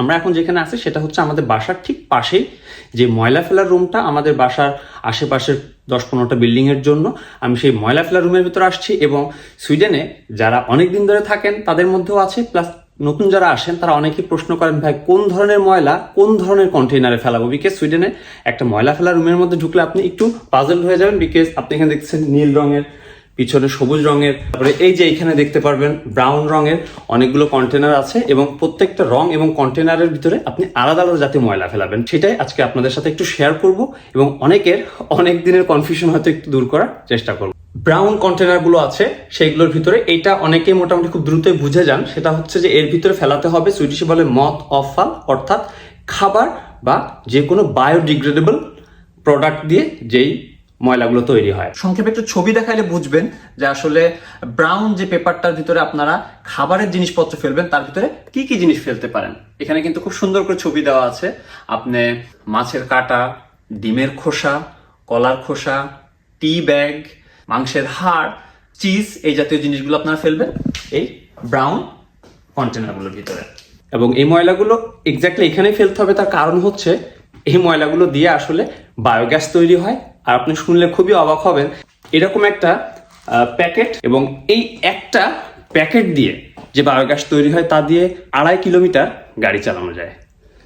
আমরা এখন যেখানে আছি সেটা হচ্ছে আমাদের বাসার ঠিক পাশেই যে ময়লা ফেলার রুমটা আমাদের বাসার আশেপাশের দশ পনেরোটা বিল্ডিং এর জন্য। আমি সেই ময়লা ফেলার রুমের ভিতরে আসছি এবং সুইডেনে যারা অনেক দিন ধরে থাকেন তাদের মধ্যেও আছে প্লাস নতুন যারা আসেন তারা অনেকেই প্রশ্ন করেন, ভাই, কোন ধরনের ময়লা কোন ধরনের কন্টেইনারে ফেলাবো? বিকজ সুইডেনে একটা ময়লা ফেলার রুমের মধ্যে ঢুকলে আপনি একটু পাজল হয়ে যাবেন বিকজ আপনি এখানে দেখছেন নীল রঙের পিছনে সবুজ রঙের, তারপরে এই যে এখানে দেখতে পারবেন ব্রাউন রঙের অনেকগুলো কন্টেনার আছে এবং প্রত্যেকটা রং এবং কন্টেনারের ভিতরে আপনি আলাদা আলাদা জাতীয় ময়লা ফেলাবেন। সেটাই আজকে আপনাদের সাথে একটু শেয়ার করব এবং অনেকের অনেক দিনের কনফিউশন হয়তো একটু দূর করার চেষ্টা করব। ব্রাউন কন্টেনারগুলো আছে, সেইগুলোর ভিতরে এইটা অনেকে মোটামুটি খুব দ্রুতই বুঝে যান। সেটা হচ্ছে যে এর ভিতরে ফেলাতে হবে সুইডিশে বলে মত অফাল অর্থাৎ খাবার বা যে কোনো বায়োডিগ্রেডেবল প্রোডাক্ট দিয়ে যেই ময়লাগুলো তৈরি হয়। সংক্ষেপে একটু ছবি দেখাইলে বুঝবেন যে আসলে ব্রাউন যে পেপারটার ভিতরে আপনারা খাবারের জিনিসপত্র ফেলবেন তার ভিতরে কি কি জিনিস ফেলতে পারেন। এখানে কিন্তু খুব সুন্দর করে ছবি দেওয়া আছে। আপনি মাছের কাটা ডিমের খোসা কলার খোসা টি ব্যাগ মাংসের হাড় চিজ এই জাতীয় জিনিসগুলো আপনারা ফেলবেন এই ব্রাউন কন্টেনারগুলোর ভিতরে। এবং এই ময়লাগুলো এক্স্যাক্টলি এখানেই ফেলতে হবে তার কারণ হচ্ছে এই ময়লাগুলো দিয়ে আসলে বায়োগ্যাস তৈরি হয়। আর আপনি শুনলে খুবই অবাক হবেন, এরকম একটা প্যাকেট এবং এই একটা প্যাকেট দিয়ে যে বায়োগ্যাস তৈরি হয় তা দিয়ে আড়াই কিলোমিটার গাড়ি চালানো যায়।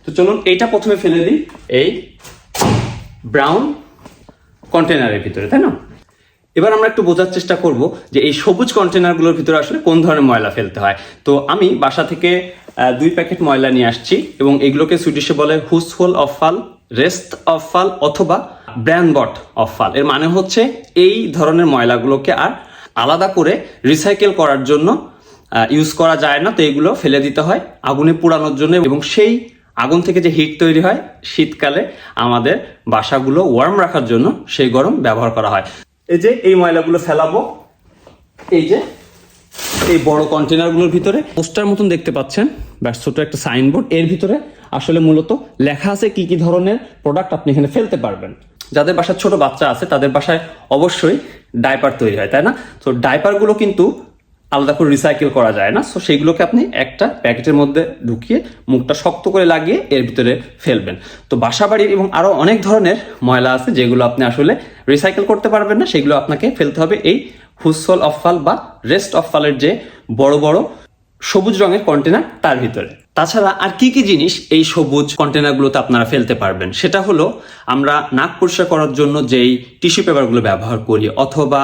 তো চলুন এইটা প্রথমে ফেলে দিই, এই ব্রাউন কন্টেনারের ভিতরে, তাই না? এবার আমরা একটু বোঝার চেষ্টা করব যে এই সবুজ কন্টেনারগুলোর ভিতরে আসলে কোন ধরনের ময়লা ফেলতে হয়। তো আমি বাসা থেকে দুই প্যাকেট ময়লা নিয়ে আসছি এবং এগুলোকে সুইডিশে বলে হুসফুল অফ ফাল, রেস্ট অফ ফাল অথবা ব্র্যানবট অফ ফাল। এর মানে হচ্ছে এই ধরনের ময়লাগুলোকে আর আলাদা করে রিসাইকেল করার জন্য ইউজ করা যায় না। তো এগুলো ফেলে দিতে হয় আগুনে পোড়ানোর জন্য এবং সেই আগুন থেকে যে হিট তৈরি হয় শীতকালে আমাদের বাসাগুলো ওয়ার্ম রাখার জন্য সেই গরম ব্যবহার করা হয়। এই যে এই ময়লাগুলো ফেলাবো, এই যে এই বড় কন্টেনারগুলোর ভিতরে। পোস্টার মতন দেখতে পাচ্ছেন, ব্যাস ছোট একটা সাইনবোর্ড এর ভিতরে আসলে মূলত লেখা আছে কি কি ধরনের প্রোডাক্ট আপনি এখানে ফেলতে পারবেন। যাদের বাসায় ছোট বাচ্চা আছে, তাদের বাসায় অবশ্যই ডাইপার তৈরি হয়, তাই না? তো ডাইপারগুলো কিন্তু আলাদা করে রিসাইকেল করা যায় না। সো সেইগুলোকে আপনি একটা প্যাকেটের মধ্যে ঢুকিয়ে মুখটা শক্ত করে লাগিয়ে এর ভিতরে ফেলবেন। তো বাসা বাড়ির এবং আরও অনেক ধরনের ময়লা আছে, যেগুলো আপনি আসলে রিসাইকেল করতে পারবেন না। সেগুলো আপনাকে ফেলতে হবে এই হুসল অফ ফাল বা রেস্ট অফ ফালের যে বড় বড় সবুজ রঙের কন্টেনার তার ভিতরে। তাছাড়া আর কি কি জিনিস এই সবুজ কন্টেনারগুলোতে আপনারা ফেলতে পারবেন? সেটা হলো আমরা নাক পরিষ্কার করার জন্য যেই টিস্যু পেপারগুলো ব্যবহার করি, অথবা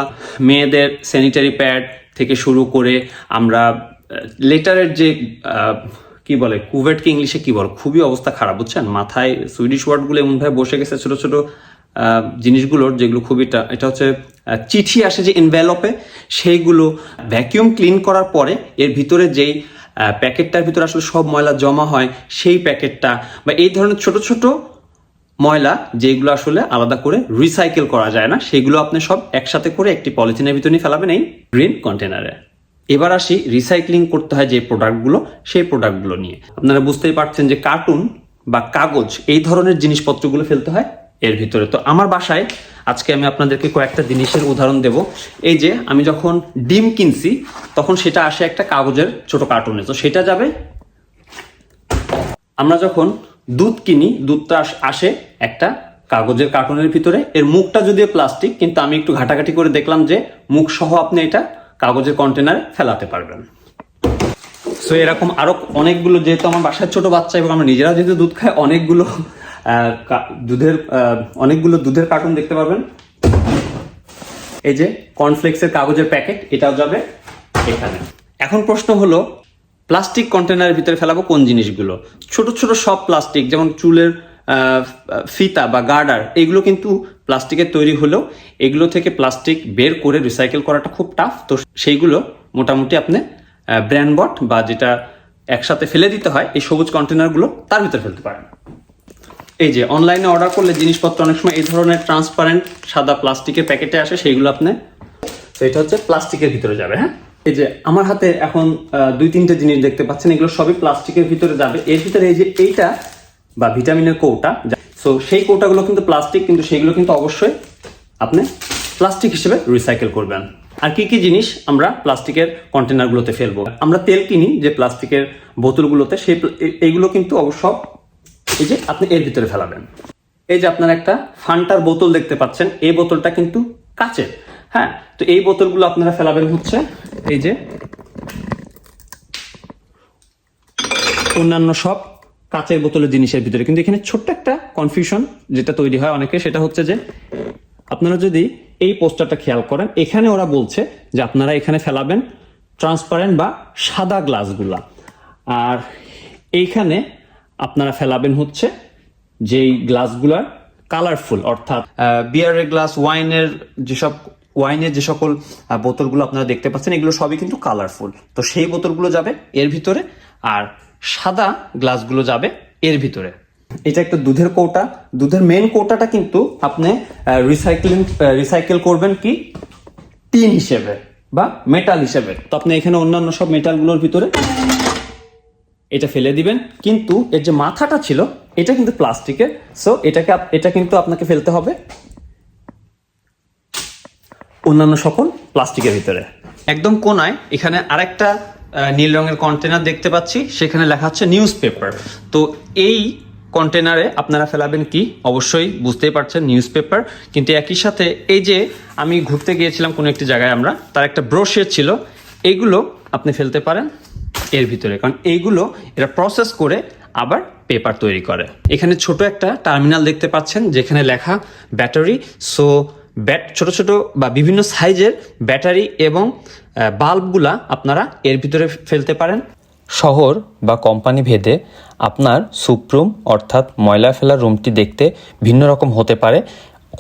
মেয়েদের স্যানিটারি প্যাড থেকে শুরু করে আমরা লেটারের যে কি বলে কুভেটকে ইংলিশে কি বল, খুবই অবস্থা খারাপ, বুঝছেন? মাথায় সুইডিশ ওয়ার্ডগুলো এমনভাবে বসে গেছে, ছোট ছোট জিনিসগুলোর যেগুলো খুবই এটা হচ্ছে চিঠি আসে যে এনভেলপে সেইগুলো ভ্যাকিউম ক্লিন করার পরে এর ভিতরে যেই প্যাকেটটার ভিতরে আসলে সব ময়লা জমা হয়, সেই প্যাকেটটা বা এই ধরনের ছোট ছোট ময়লা যেগুলো আসলে আলাদা করে রিসাইকেল করা যায় না, সেগুলো আপনি সব একসাথে করে একটি পলিথিনের ভিতরে ফেলাবেন এই গ্রিন কন্টেনারে এবার আসি রিসাইক্লিং করতে হয় যে প্রোডাক্টগুলো সেই প্রোডাক্টগুলো নিয়ে। আপনারা বুঝতেই পারছেন যে কার্টুন বা কাগজ, এই ধরনের জিনিসপত্রগুলো ফেলতে হয় এর ভিতরে। তো আমার বাসায় আজকে আমি আপনাদেরকে কয়েকটা জিনিসের উদাহরণ দেব। এই যে, আমি যখন ডিম কিনছি, তখন সেটা আসে একটা কাগজের ছোট কার্টুনে। তো সেটা যাবে, আমরা যখন দুধ কিনি, দুধটা আসে একটা কাগজের কার্টুনের ভিতরে। এর মুখটা যদিও প্লাস্টিক, কিন্তু আমি একটু ঘাটাঘাটি করে দেখলাম যে মুখ সহ আপনি এটা কাগজের কন্টেনারে ফেলাতে পারবেন। সো এরকম আরও অনেকগুলো, যেহেতু আমার বাসায় ছোট বাচ্চা এবং আমরা নিজেরা যেহেতু দুধ খাই, অনেকগুলো দুধের অনেকগুলো দুধের কার্টুন দেখতে পাবেন এই যে কর্নফ্লেক্সের কাগজের প্যাকেট এটাও যাবে এখানে। এখন প্রশ্ন হলো প্লাস্টিক কন্টেনারের ভিতরে ফেলাবো কোন জিনিসগুলো? ছোট ছোট সব প্লাস্টিক যেমন চুলের ফিতা বা গার্ডার, এগুলো কিন্তু প্লাস্টিকের তৈরি হলেও এগুলো থেকে প্লাস্টিক বের করে রিসাইকেল করাটা খুব টাফ তো সেইগুলো মোটামুটি আপনি ব্র্যান্ডবট বা যেটা একসাথে ফেলে দিতে হয়, এই সবুজ কন্টেনারগুলো তার ভিতরে ফেলতে পারেন। এই যে অনলাইনে অর্ডার করলে জিনিসপত্র অনেক সময় এই ধরনের ট্রান্সপারেন্ট সাদা প্লাস্টিকের প্যাকেটে আসে সেইগুলো আপনি তো এটা হচ্ছে প্লাস্টিকের ভিতরে যাবে হ্যাঁ? এই যে আমার হাতে এখন দুই তিনটে জিনিস দেখতে পাচ্ছেন এগুলো সবই প্লাস্টিকের ভিতরে যাবে। এর ভিতরে এই যে এইটা বা ভিটামিনের কৌটা সো সেই কৌটাগুলো কিন্তু প্লাস্টিক কিন্তু সেইগুলো কিন্তু অবশ্যই আপনি প্লাস্টিক হিসেবে রিসাইকেল করবেন। আর কি কি জিনিস আমরা প্লাস্টিকের কন্টেনারগুলোতে ফেলব? আমরা তেল কিনি যে প্লাস্টিকের বোতলগুলোতে সেই এইগুলো কিন্তু অবশ্য এই যে আপনি এর ভিতরে ফেলাবেন। এই যে আপনার একটা ফান্টার বোতল দেখতে পাচ্ছেন, এই বোতলটা কিন্তু কাচের। হ্যাঁ তো এই বোতলগুলো আপনারা ফেলাবেন হচ্ছে এই যে অন্যান্য সব কাচের বোতলের জিনিসের ভিতরে। কিন্তু এখানে ছোট্ট একটা কনফিউশন যেটা তৈরি হয় অনেকে, সেটা হচ্ছে যে আপনারা যদি এই পোস্টারটা খেয়াল করেন, এখানে ওরা বলছে যে আপনারা এখানে ফেলাবেন ট্রান্সপারেন্ট বা সাদা গ্লাসগুলা আর এইখানে আপনারা ফেলাবেন হচ্ছে যেই গ্লাসগুলার কালারফুল অর্থাৎ বিয়ারের গ্লাস ওয়াইনের যেসব ওয়াইনের যে সকল বোতলগুলো আপনারা দেখতে পাচ্ছেন, এগুলো সবই কিন্তু কালারফুল তো সেই বোতলগুলো যাবে এর ভিতরে আর সাদা গ্লাসগুলো যাবে এর ভিতরে। এটা একটা দুধের কৌটা। দুধের মেন কৌটাটা কিন্তু আপনি রিসাইক্লিং রিসাইকেল করবেন কি? টিন হিসেবে বা মেটাল হিসেবে। তো আপনি এখানে অন্যান্য সব মেটালগুলোর ভিতরে এটা ফেলে দিবেন। কিন্তু এর যে মাথাটা ছিল, এটা কিন্তু প্লাস্টিকের। সো এটাকে এটা কিন্তু আপনাকে ফেলতে হবে অন্যান্য সকল প্লাস্টিকের ভিতরে। একদম কোনায়, এখানে আরেকটা নীল রঙের কন্টেনার দেখতে পাচ্ছি। সেখানে লেখা হচ্ছে নিউজ পেপার তো এই কন্টেনারে আপনারা ফেলাবেন কি? অবশ্যই বুঝতেই পারছেন নিউজ পেপার কিন্তু একই সাথে এই যে আমি ঘুরতে গিয়েছিলাম কোনো একটি জায়গায় আমরা, তার একটা ব্রোশের ছিল। এইগুলো আপনি ফেলতে পারেন। এর ভিতরে। কারণ এইগুলো এরা প্রসেস করে আবার পেপার তৈরি করে। এখানে ছোট একটা টার্মিনাল দেখতে পাচ্ছেন, যেখানে লেখা ব্যাটারি সো ব্যাট ছোট ছোট বা বিভিন্ন সাইজের ব্যাটারি এবং বাল্বগুলা আপনারা এর ভিতরে ফেলতে পারেন। শহর বা কোম্পানি ভেদে আপনার সুপ্রুম অর্থাৎ ময়লা ফেলার রুমটি দেখতে ভিন্ন রকম হতে পারে।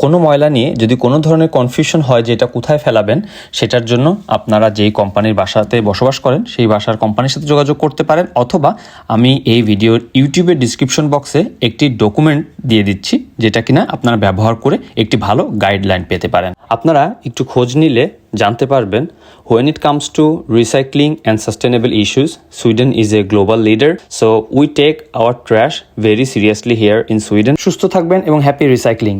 কোনো ময়লা নিয়ে যদি কোনো ধরনের কনফিউশন হয় যে এটা কোথায় ফেলাবেন, সেটার জন্য আপনারা যেই কোম্পানির বাসাতে বসবাস করেন, সেই বাসার কোম্পানির সাথে যোগাযোগ করতে পারেন, অথবা আমি এই ভিডিওর ইউটিউবের ডিসক্রিপশন বক্সে একটি ডকুমেন্ট দিয়ে দিচ্ছি, যেটা কিনা আপনারা ব্যবহার করে একটি ভালো গাইডলাইন পেতে পারেন। আপনারা একটু খোঁজ নিলে জানতে পারবেন when it comes to recycling and sustainable issues Sweden is a global leader so we take our trash very seriously here in Sweden সুস্থ থাকবেন এবং হ্যাপি রিসাইক্লিং